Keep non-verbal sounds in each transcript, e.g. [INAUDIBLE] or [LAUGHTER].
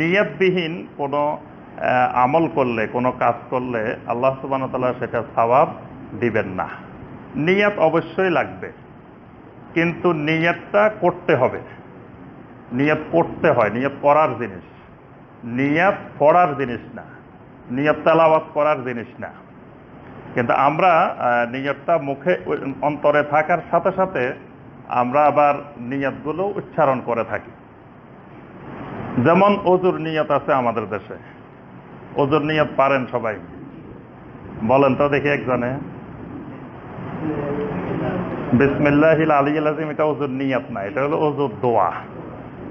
নিয়তবিহীন কোনো আমল করলে, কোনো কাজ করলে আল্লাহ সুবান তাল্লাহ সেটা সওয়াব দিবেন না। নিয়ত অবশ্যই লাগবে, কিন্তু নিয়তটা করতে হবে। নিয়ত করতে হয় নিয়ত করার জিনিস। নিয়ত পড়ার জিনিস না নিয়ত তেলাওয়াত করার জিনিস না। কিন্তু আমরা নিয়তটা মুখে অন্তরে থাকার সাথে সাথে আমরা আবার নিয়তগুলো উচ্চারণ করে থাকি। যেমন অজুর নিয়ত আছে আমাদের দেশে। অজুর নিয়ত পারেন সবাই। বলেন তো দেখি একজনে। বিসমিল্লাহিল আলী আজিম এটা অজুর না, এটা হলো অজুর দোয়া।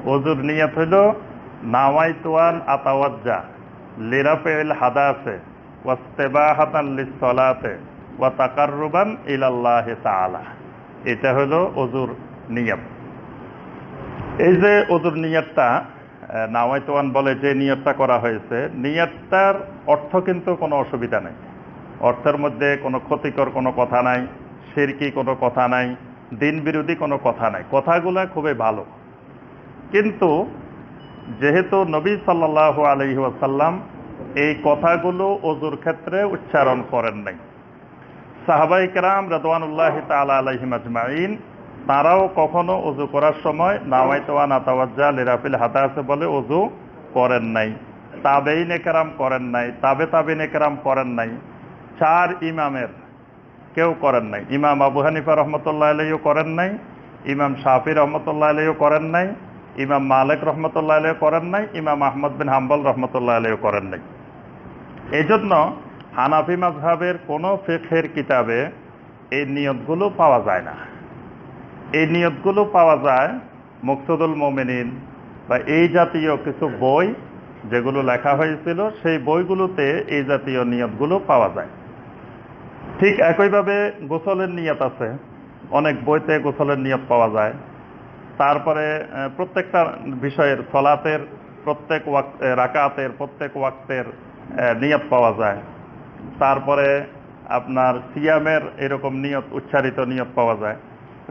অজুর হলো নাওয়াইতুয়ান আতাওয়াজ্জা ওয়া তাকাররুবান ইলাল্লাহি এটা হলো অজুর নিয়ত। এই যে অজুর নিয়তটা নাওয়াইতোয়ান বলে যে নিয়তটা করা হয়েছে, নিয়তটার অর্থ কিন্তু কোনো অসুবিধা নেই। অর্থের মধ্যে কোনো ক্ষতিকর কোনো কথা নাই, সিরকি কোনো কথা নাই, দিন বিরোধী কোনো কথা নাই। কথাগুলো খুবই ভালো। কিন্তু যেহেতু নবী সাল্লাহ আলহি ওয়াসাল্লাম এই কথাগুলো অজুর ক্ষেত্রে উচ্চারণ করেন নাই। সাহাবাই কেরাম রদওয়ানুল্লাহ তালা আলহিম আজমাইন তারাও কখনো অজু করার সময় নাওয়াইতোয়া নাতাওয়াজ্জা লিরাফিল হাতাসে বলে অজু করেন নাই। তাবেইন একরাম করেন নাই, তাবে তাবিন একরাম করেন নাই। চার ইমামের কেউ করেন নাই। ইমাম আবু হানিফা রহমতুল্লাহ আলহিও করেন নাই, ইমাম শাফি রহমতুল্লাহ আলহিও করেন নাই, ইমাম মালিক রহমতুল্লাহ আলহ করেন নাই, ইমাম আহমদ বিন হাম্বল রহমতুল্লাহ আলহ করেন নাই। এই জন্য হানাফি মাজহাবের কোনো ফেখের কিতাবে এই নিয়তগুলো পাওয়া যায় না। এই নিয়তগুলো পাওয়া যায় মুকসুদুল মোমিনিন বা এই জাতীয় কিছু বই যেগুলো লেখা হয়েছিল, সেই বইগুলোতে এই জাতীয় নিয়তগুলো পাওয়া যায়। ঠিক একইভাবে গোসলের নিয়ত আছে। অনেক বইতে গোসলের নিয়ত পাওয়া যায়। তারপরে প্রত্যেকটা বিষয়ের সলাতের প্রত্যেক ওয়াক রাকাতের প্রত্যেক ওয়াক্তের নিয়ত পাওয়া যায়। তারপরে আপনার সিয়ামের এরকম নিয়ত, উচ্চারিত নিয়ত পাওয়া যায়।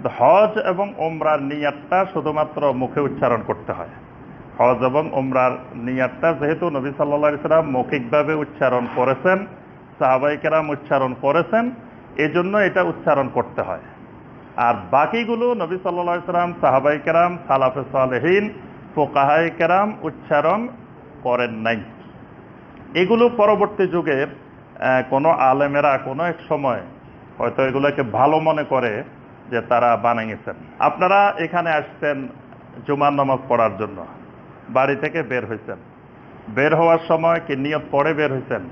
হজ এবং ওমরার নিয়াতটা শুধুমাত্র মুখে উচ্চারণ করতে হয়। হজ এবং ওমরার নিয়াতটা যেহেতু নবী সাল্লা সাল্লাম মৌখিকভাবে উচ্চারণ করেছেন সাহাবাই কেরাম উচ্চারণ করেছেন এই জন্য এটা উচ্চারণ করতে হয়। আর বাকিগুলো নবী সাল্লা সাল্লাম সাহাবাই কেরাম, সালাফে সালেহীন ফোকাহাই কেরাম উচ্চারণ করেন নাই। এগুলো পরবর্তী যুগের কোনো আলেমেরা কোনো এক সময় হয়তো এগুলোকে ভালো মনে করে যে তারা বানিয়েছেন। আপনারা এখানে আসছেন জুমার নামাজ পড়ার জন্য। বাড়ি থেকে বের হয়েছেন বের হওয়ার সময় কি নিয়ত পড়ে বের হয়েছেন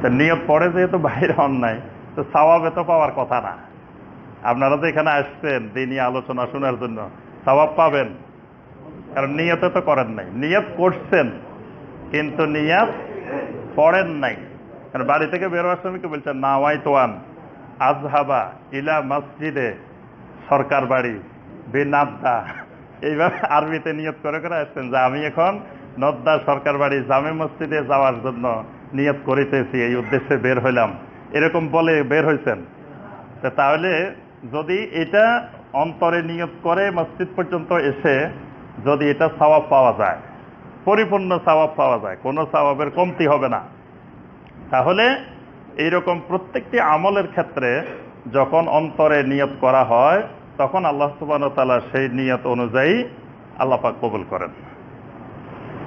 তা নিয়ত পড়ে যেহেতু বাইরে হন নাই, তো সওয়াবে তো পাওয়ার কথা না। আপনারা তো এখানে আসছেন দিনই আলোচনা শোনার জন্য, সওয়াব পাবেন। কারণ নিয়তে তো করেন নাই। নিয়ত করছেন, কিন্তু নিয়াত পড়েন নাই। কারণ বাড়ি থেকে বের হওয়ার সময় কি বলছেন নাওয়াই তোয়ান আজহাবা ইলা মসজিদে, সরকার বাড়ি, বেনাদ্দা। এইভাবে আরবিতে নিয়ত করে করে আসছেন যে আমি এখন নদ্দা সরকার বাড়ি, জামে মসজিদে যাওয়ার জন্য নিয়ত করিতেছি, এই উদ্দেশ্যে বের হইলাম। এরকম বলে বের হয়েছেন তাহলে যদি এটা অন্তরে নিয়ত করে মসজিদ পর্যন্ত এসে যদি এটা সওয়াব পাওয়া যায়, পরিপূর্ণ সওয়াব পাওয়া যায়, কোনো সওয়াবের কমতি হবে না। তাহলে এইরকম প্রত্যেকটি আমলের ক্ষেত্রে যখন অন্তরে নিয়ত করা হয়, তখন আল্লাহ সুবান তালা সেই নিয়ত অনুযায়ী আল্লাহ পাক কবুল করেন।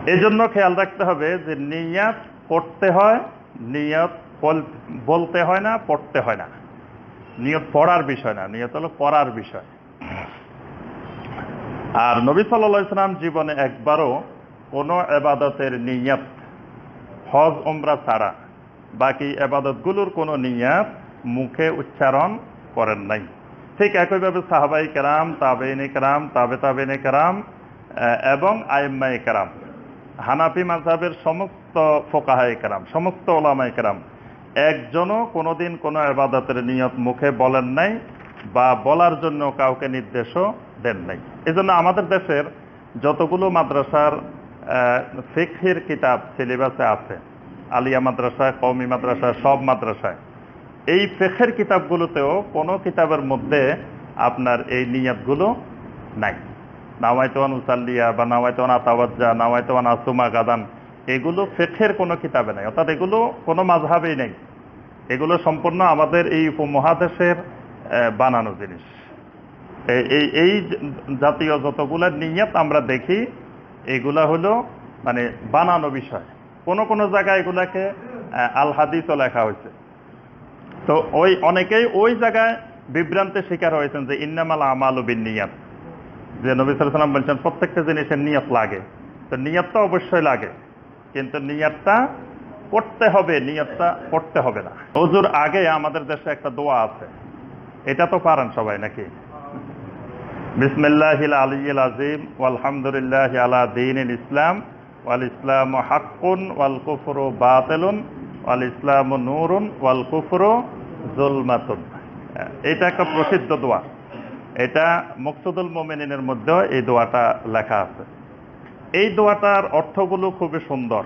এই জন্য খেয়াল রাখতে হবে যে নিয়াত পড়তে হয়, নিয়ত বল- বলতে হয় না, পড়তে হয় না। নিয়ত পড়ার বিষয় না, নিয়ত হলো করার বিষয়। আর নবী সাল্লা ইসলাম জীবনে একবারও কোনো এবাদতের নিয়ত হজ ওমরা ছাড়া বাকি এবাদতগুলোর কোনো নিয়াত মুখে উচ্চারণ করেন নাই। ঠিক একইভাবে সাহাবাই কেরাম, তাবেইন কেরাম, তাবে তাবেইন কেরাম এবং আইম্মাই কেরাম, হানাফি মাঝাবের সমস্ত ফোকাহাই কেরাম, সমস্ত ওলামাই কেরাম, একজনও কোনোদিন কোনো এবাদতের নিয়ত মুখে বলেন নাই বা বলার জন্য কাউকে নির্দেশও দেন নাই। এজন্য আমাদের দেশের যতগুলো মাদ্রাসার ফিকহির কিতাব, সিলেবাসে আছে আলিয়া মাদ্রাসা কওমি মাদ্রাসা সব মাদ্রাসায়। এই ফেখের কিতাবগুলোতেও কোনো কিতাবের মধ্যে আপনার এই নিয়াতগুলো নাই। নাওয়াইতোয়ান উসাল্লিয়া বা নাওয়াইতোয়ান আতাওয়াজ্জা নাওয়াইতোয়ান আসুমা গাদান, এগুলো ফেখের কোনো কিতাবে নাই। অর্থাৎ এগুলো কোনো মাঝহাবেই নেই। এগুলো সম্পূর্ণ আমাদের এই উপমহাদেশের বানানো জিনিস। এই এই জাতীয় যতগুলো নিয়ত আমরা দেখি, এগুলা হলো মানে বানানো বিষয়। কোন কোন জায়গায় এগুলাকে আল হাদিসও লেখা হয়েছে। তো ওই অনেকেই ওই জায়গায় বিভ্রান্তের শিকার হয়েছেন যে ইন্নামাল আমাল বিন নিয়াত যে নবী সাল্লাম বলছেন, প্রত্যেকটা জিনিসের নিয়ত লাগে। তো নিয়তটা অবশ্যই লাগে, কিন্তু নিয়তটা পড়তে হবে, নিয়তটা পড়তে হবে না। অজুর আগে আমাদের দেশে একটা দোয়া আছে। এটা তো পারেন সবাই নাকি? বিসমিল্লাহিল আলিয়িল আজিম ওয়ালহামদুলিল্লাহ আলা দীনিল ইসলাম। ওয়াল ইসলাম হাক্কুন ওয়াল কুফরু বাতিলুন ওয়াল ইসলাম নূরুন ওয়াল কুফরু জুলমাতুন। এটা একটা প্রসিদ্ধ দোয়া। এটা মুকসুদুল মোমিনের মধ্যে এই দোয়াটা লেখা আছে। এই দোয়াটার অর্থগুলো খুবই সুন্দর।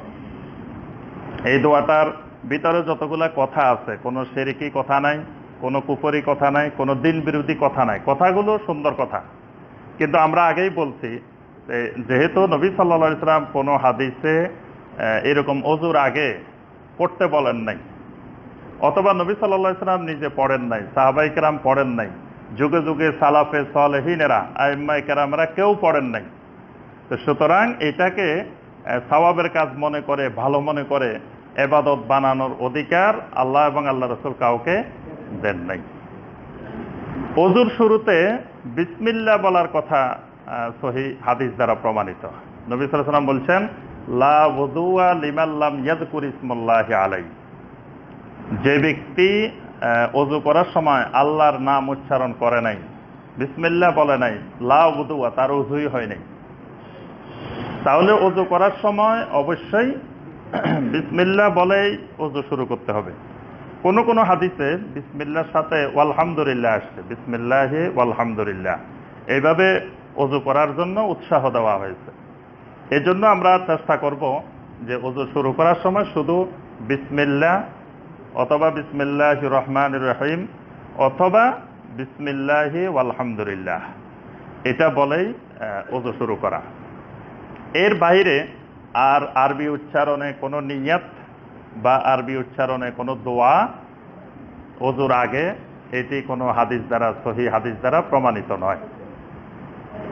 এই দোয়াটার ভিতরে যতগুলা কথা আছে, কোনো সেরিকি কথা নাই, কোনো কুপরি কথা নাই, কোনো দিন বিরোধী কথা নাই, কথাগুলো সুন্দর কথা। কিন্তু আমরা আগেই বলছি যেহেতু নবী সাল্লা ইসলাম কোনো হাদিসে এরকম অজুর আগে পড়তে বলেন নাই। অথবা নবী সাল্লা ইসলাম নিজে পড়েন নাই, সাহাবাই কেরাম পড়েন নাই, যুগে যুগে সালাফে সলহিনেরা আইম্মাই কেরামরা কেউ পড়েন নাই। তো সুতরাং এটাকে সওয়াবের কাজ মনে করে, ভালো মনে করে এবাদত বানানোর অধিকার আল্লাহ এবং আল্লাহ রসুল কাউকে দেন নাই। অজুর শুরুতে বিসমিল্লা বলার কথা সহি হাদিস দ্বারা প্রমাণিত। নবী সাল্লাম বলছেন আলাই যে ব্যক্তি অজু করার সময় আল্লাহর নাম উচ্চারণ করে নাই বিসমিল্লা বলে নাই, লা তার অজুই হয় নাই। তাহলে অজু করার সময় অবশ্যই [CLEARS THROAT] বিসমিল্লা বলেই অজু শুরু করতে হবে। কোন কোন হাদিসে বিসমিল্লার সাথে ওয়ালহামদুলিল্লাহ আসছে। বিসমিল্লাহ ওয়ালহামদুলিল্লাহ। এইভাবে অজু করার জন্য উৎসাহ দেওয়া হয়েছে। এই জন্য আমরা চেষ্টা করব যে অজু শুরু করার সময় শুধু বিসমিল্লা অথবা বিসমিল্লাহ রহমান রহিম অথবা বিসমিল্লাহ ওয়ালহামদুলিল্লাহ। এটা বলেই অজু শুরু করা। এর বাইরে আর আরবি উচ্চারণে কোনো নিয়াত বা আরবি উচ্চারণে কোনো দোয়া অজুর আগে এটি কোনো হাদিস দ্বারা, সহি হাদিস দ্বারা প্রমাণিত নয়।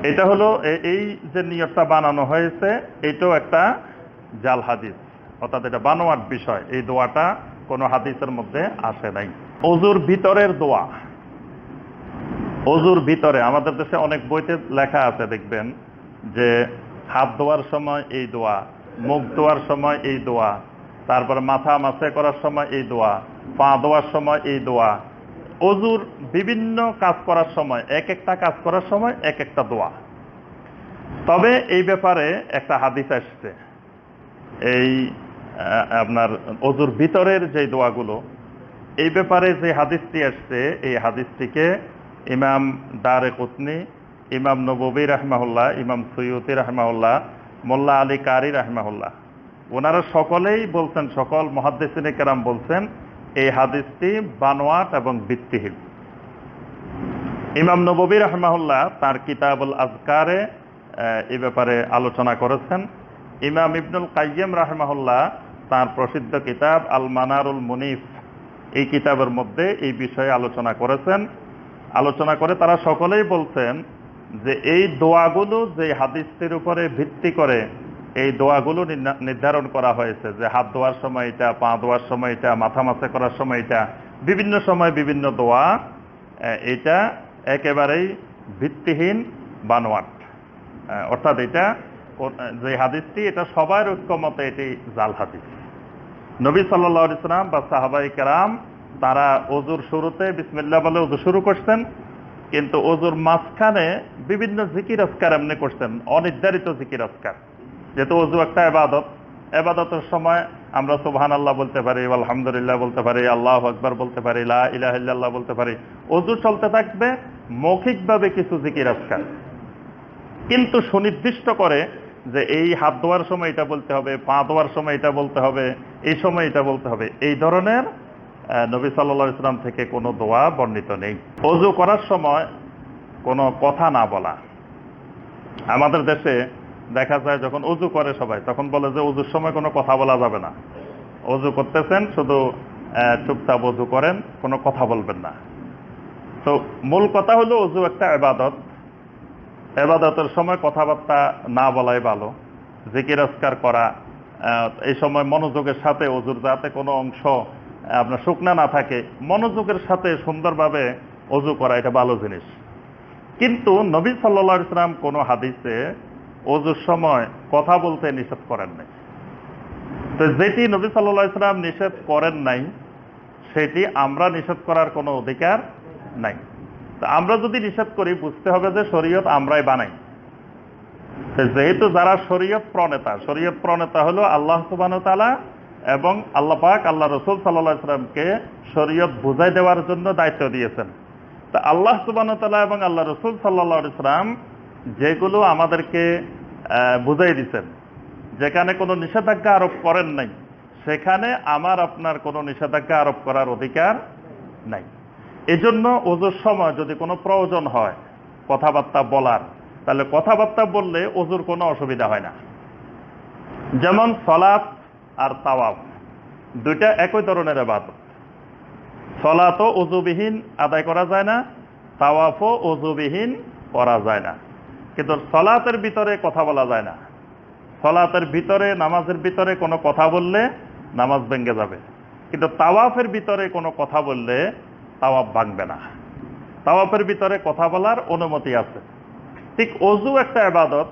এটা হলো এই যে নিয়তটা বানানো হয়েছে, এটাও একটা জাল হাদিস। অর্থাৎ এটা বানোয়ার বিষয়। এই দোয়াটা কোনো হাদিসের মধ্যে আসে নাই। অজুর ভিতরের দোয়া। অজুর ভিতরে, আমাদের দেশে অনেক বইতে লেখা আছে, দেখবেন, যে হাত ধোয়ার সময় এই দোয়া, মুখ ধোয়ার সময় এই দোয়া, তারপরে মাথা মাছে করার সময় এই দোয়া, পা ধোয়ার সময় এই দোয়া অজুর বিভিন্ন কাজ করার সময়, এক একটা কাজ করার সময় এক একটা দোয়া। তবে এই ব্যাপারে একটা হাদিস আসছে। এই আপনার অজুর ভিতরের যে দোয়াগুলো, এই ব্যাপারে যে হাদিসটি আসছে, এই হাদিসটিকে ইমাম দারে কুতনি, ইমাম নবী রাহমাহুল্লাহ, ইমাম সৈয়দি রাহমাহুল্লাহ, মোল্লা আলী কারি রাহমাহুল্লাহ, ওনারা সকলেই বলছেন, সকল মহাদ্দেসিনে কেরাম বলছেন এই হাদিসটি বানোয়াট এবং ভিত্তিহীন। ইমাম নবী রাহমাহুল্লাহ তার কিতাবুল আজকারে এই ব্যাপারে আলোচনা করেছেন। ইমাম ইবনুল কাইয়্যম রাহমাহুল্লাহ তার প্রসিদ্ধ কিতাব আল মানারুল মুনিফ, এই কিতাবের মধ্যে এই বিষয়ে আলোচনা করেছেন। আলোচনা করে তারা সকলেই বলছেন যে এই দোয়াগুলো যে হাদিসটির উপরে ভিত্তি করে এই দোয়াগুলো নির্ধারণ করা হয়েছে যে হাত ধোয়ার সময় এটা, পা ধোয়ার সময় এটা, মাথা মাছে করার সময় এটা। বিভিন্ন সময় বিভিন্ন দোয়া এটা একেবারেই ভিত্তিহীন বানোয়াট। অর্থাৎ এটা যে হাদিসটি, এটা সবার ঐক্যমতে এটি জাল হাদিস। নবী সাল্লাহ ইসলাম বা সাহাবাই কেরাম, তারা অজুর শুরুতে বিসমিল্লা বলে অজু শুরু করছেন, কিন্তু অজুর মাঝখানে বিভিন্ন জিকির আজকার এমনি করছেন, অনির্ধারিত জিকির আজকার। যেহেতু অজু একটা এবাদত, এবাদতের সময় আমরা সুবহান আল্লাহ বলতে পারি আলহামদুলিল্লাহ বলতে পারি, আল্লাহ আকবার বলতে পারি, লা ইলাহা বলতে পারি। অজু চলতে থাকবে, মৌখিকভাবে কিছু জিকির আজকার। কিন্তু সুনির্দিষ্ট করে যে এই হাত ধোয়ার সময় এটা বলতে হবে, পা ধোয়ার সময় এটা বলতে হবে, এই সময় এটা বলতে হবে, এই ধরনের নবী সাল্লা ইসলাম থেকে কোনো দোয়া বর্ণিত নেই। অজু করার সময় কোনো কথা না বলা। আমাদের দেশে দেখা যায় যখন অজু করে সবাই, তখন বলে যে অজুর সময় কোনো কথা বলা যাবে না। অজু করতেছেন, শুধু চুপচাপ অজু করেন, কোনো কথা বলবেন না। তো মূল কথা হলো অজু একটা এবাদত। এবাদতের সময় কথাবার্তা না বলাই ভালো। জিকির, আজকার করা এই সময় মনোযোগের সাথে অজুর যাতে কোনো অংশ আপনার শুকনা না থাকে, মনোযোগের সাথে সুন্দরভাবে অজু করা এটা ভালো জিনিস। কিন্তু নবী সাল্লা ইসলাম কোনো হাদিসে অজুর সময় কথা বলতে নিষেধ করেন নাই। তো যেটি নবী সাল্লা ইসলাম নিষেধ করেন নাই, সেটি আমরা নিষেধ করার কোনো অধিকার নাই। আমরা যদি নিষেধ করি, বুঝতে হবে যে শরীয়ত আমরাই বানাই। যেহেতু যারা শরীয়ত প্রণেতা শরীয়ত প্রণেতা হলো আল্লাহ সুবানতালা এবং আল্লাহ পাক, আল্লাহ রসুল সাল্লাহ ইসলামকে শরীয়ত বুঝাই দেওয়ার জন্য দায়িত্ব দিয়েছেন। তা আল্লাহ সুবান তালা এবং আল্লাহ রসুল সাল্লাহ ইসলাম যেগুলো আমাদেরকে বুঝাই দিচ্ছেন যেখানে কোনো নিষেধাজ্ঞা আরোপ করেন নাই, সেখানে আমার আপনার কোনো নিষেধাজ্ঞা আরোপ করার অধিকার নাই। এজন্য ওজোর সময় যদি কোনো প্রয়োজন হয় কথাবার্তা বলার, তাহলে কথাবার্তা বললে ওজুর কোনো অসুবিধা হয় না। যেমন সলাৎ আর তাওয়াফ, দুইটা একই ধরনের আবাদত সলাতও অজুবিহীন আদায় করা যায় না, তাওয়াফও অজুবিহীন করা যায় না। কিন্তু সলাতের ভিতরে কথা বলা যায় না। সলাতের ভিতরে, নামাজের ভিতরে কোনো কথা বললে নামাজ ভেঙে যাবে। কিন্তু তাওয়াফের ভিতরে কোনো কথা বললে তাওয়াফ ভাঙবে না। তাওয়াফের ভিতরে কথা বলার অনুমতি আছে। ঠিক অজু একটা আবাদত।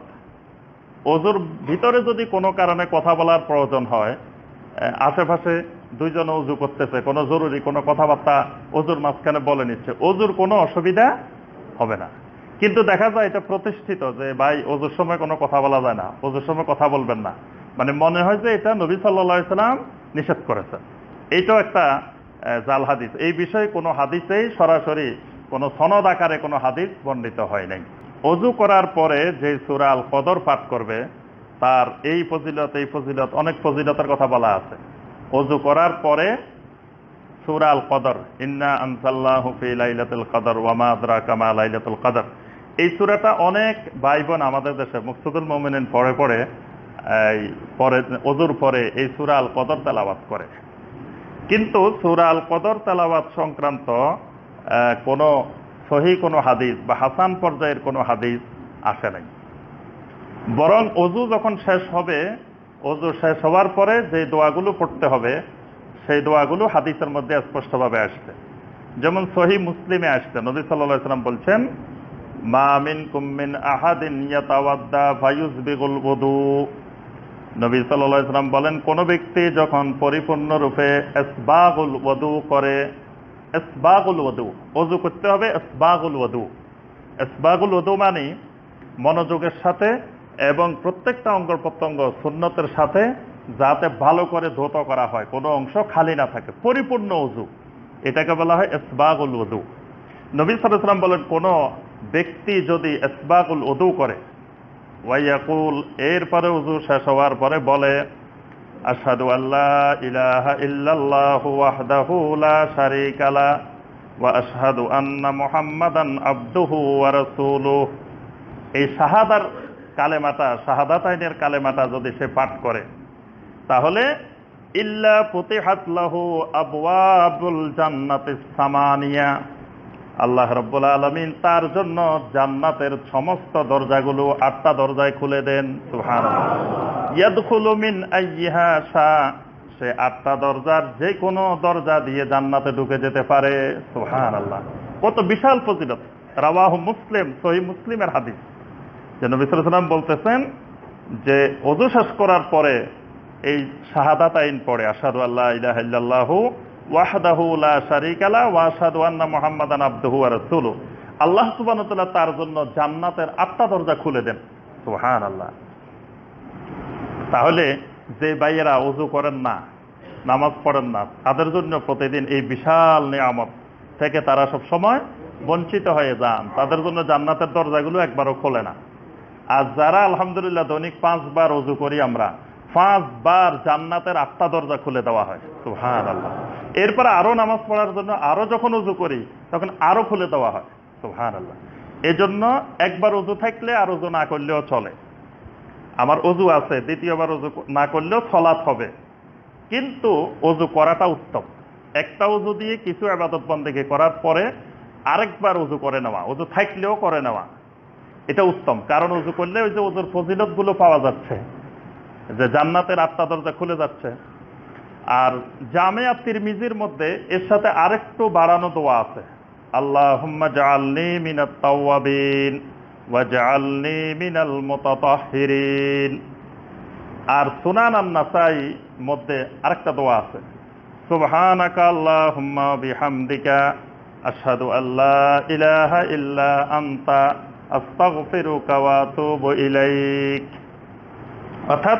অজুর ভিতরে যদি কোনো কারণে কথা বলার প্রয়োজন হয় আশেপাশে দুইজন অজু করতেছে, কোনো জরুরি কোনো কথাবার্তা অজুর মাঝখানে বলে নিচ্ছে, অজুর কোনো অসুবিধা হবে না। কিন্তু দেখা যায় এটা প্রতিষ্ঠিত যে, ভাই অজুর সময় কোনো কথা বলা যায় না। অজুর সময় কথা বলবেন না। মানে মনে হয় যে এটা নবী সাল্লা সাল্লাম নিষেধ করেছেন। এইটাও একটা জাল হাদিস। এই বিষয়ে কোনো হাদিসেই সরাসরি কোনো সনদ আকারে কোনো হাদিস বর্ণিত হয় নাই। অজু করার পরে যে সুরা আল কদর পাঠ করবে, তার এই ফজিলত এই ফজিলত, অনেক ফজিলতের কথা বলা আছে। অজু করার পরে সুরা আল কদর ইন্না আনসাল্লাহ ফি লাইলাতুল কদর ওয়া মা আদরাকা মা লাইলাতুল কদর। এই সূরাটা অনেক ভাই বোন আমাদের দেশে, মুকসুদুল মুমিনিন পরে পরে এই পরে, অজুর পরে এই সূরা আল কদর তেলাওয়াত করে। কিন্তু সূরা আল কদর তেলাওয়াত সংক্রান্ত কোনো সহি কোনো হাদিস বা হাসান পর্যায়ের কোনো হাদিস আসে নাই। বরং অজু যখন শেষ হবে, অজু শেষ হওয়ার পরে যে দোয়াগুলো পড়তে হবে, সেই দোয়াগুলো হাদিসের মধ্যে স্পষ্টভাবে আসছে যেমন সহি মুসলিমে আসছে, নবী সাল্লাহ সাল্লাম বলছেন মা মিন কুম্মিন আহাদিন ইয়াতাওয়াদ্দা ফায়ুসবিগুল ওযু নবী সাল্লাহ সাল্লাম বলেন, কোন ব্যক্তি যখন পরিপূর্ণরূপে ইসবাগুল ওযু করে ইসবাগুল ওযু ওযু করতে হবে ইসবাগুল ওযু ইসবাগুল ওযু মানে মনোযোগের সাথে এবং প্রত্যেকটা অঙ্গ প্রত্যঙ্গ সুন্নতের সাথে যাতে ভালো করে ধৌত করা হয়, কোনো অংশ খালি না থাকে, পরিপূর্ণ অজু এটাকে বলা হয় ইসবাগুল ওযু নবী ইসলাম বলেন, কোন ব্যক্তি যদি ইসবাগুল উদু করে, ওয়াইয়াকুল, এরপরে উজু শেষ হওয়ার পরে বলে আসাদু আল্লাহ ইলাহা ইল্লাল্লাহু ওয়াহদাহু লা শারীকা লা, ওয়া আশহাদু আন্না মুহাম্মাদান আবদুহু ওয়া রাসূলুহু। এই শাহাদার কালেমাটা, শাহাদাতাইনের কালেমাটা যদি সে পাঠ করে, তাহলে, ইল্লা ফুতিহাত লাহু আবওয়াবুল জান্নাতিস সামানিয়া। আল্লাহ রব্বুল আলমিন তার জন্য জান্নাতের সমস্ত দরজাগুলো আটটা দরজায় খুলে দেন। সুহান সে আটটা দরজার যে কোনো দরজা দিয়ে জান্নাতে ঢুকে যেতে পারে। সুহান আল্লাহ কত বিশাল ফজিলত। রাওয়াহ মুসলিম সহি মুসলিমের হাদিস। যে নবী সাল্লাম বলতেছেন যে, অজু শেষ করার পরে এই শাহাদাত আইন পড়ে আসাদু আল্লাহ ইলাহা ইল্লাল্লাহু ওয়াহদাহু লা শারীকা লা ওয়া আশহাদু আন্না মুহাম্মাদান আল্লাহ তার জন্য জান্নাতের আটটা দরজা খুলে দেন। সুবহানাল্লাহ। তাহলে যে ভাইয়েরা ওযু করেন না, নামাজ পড়েন না, তাদের জন্য প্রতিদিন এই বিশাল নিয়ামত থেকে তারা সব সময় বঞ্চিত হয়ে যান। তাদের জন্য জান্নাতের দরজাগুলো একবারও খোলে না। আর যারা আলহামদুলিল্লাহ দৈনিক পাঁচবার অজু করি আমরা পাঁচবার জান্নাতের আটটা দরজা খুলে দেওয়া হয়। সুহান আল্লাহ এরপরে আরও নামাজ পড়ার জন্য আরও যখন উজু করি, তখন আরও খুলে দেওয়া হয়। সুহান আল্লাহ এজন্য একবার অজু থাকলে আর অজু না করলেও চলে। আমার অজু আছে, দ্বিতীয়বার অজু না করলেও সলাৎ হবে। কিন্তু অজু করাটা উত্তম। একটা অজু দিয়ে কিছু আবাদত বন্দেকে করার পরে আরেকবার অজু করে নেওয়া অজু থাকলেও করে নেওয়া। এটা উত্তম। কারণ অজু করলে ওই যে অজুর ফজিলতগুলো পাওয়া যাচ্ছে। যে জান্নাতের আত্মা দরজা খুলে যাচ্ছে। আর জামেয়া তিরমিজির মধ্যে এর সাথে আরেকটু বাড়ানো দোয়া আছে। আল্লাহুম্মা জাআলনি মিনাত তাওয়াবিন ওয়া জাআলনি মিনাল মুতাতাহহিরিন আর সুনান আন-নাসাই মধ্যে আরেকটা দোয়া আছে। সুবহানাকা আল্লাহুম্মা বিহামদিকা আশহাদু আল্লা ইলাহা ইল্লা আনতা আস্তাগফিরুকা ওয়া আতুবু ইলাইক। অর্থাৎ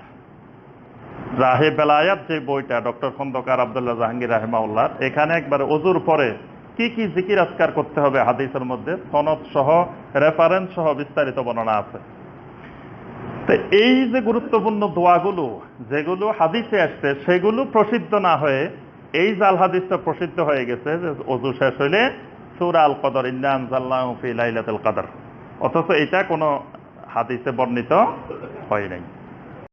রাহে বেলায়াত যে বইটা, ডক্টর খন্দকার আবদুল্লাহ জাহাঙ্গীর রাহেমাউল্লাহ, এখানে একবার অজুর পরে কি কি জিকির আজকার করতে হবে হাদিসের মধ্যে? সনদ সহ রেফারেন্স সহ বিস্তারিত বর্ণনা আছে। তো এই যে গুরুত্বপূর্ণ দোয়াগুলো, যেগুলো হাদিসে আসছে, সেগুলো প্রসিদ্ধ না হয়ে এই জাল হাদিসটা প্রসিদ্ধ হয়ে গেছে যে অজু শেষ হইলে সুরা আল কদর লাইলাতুল কদর অথচ এটা কোনো হাদিসে বর্ণিত হয় নাই।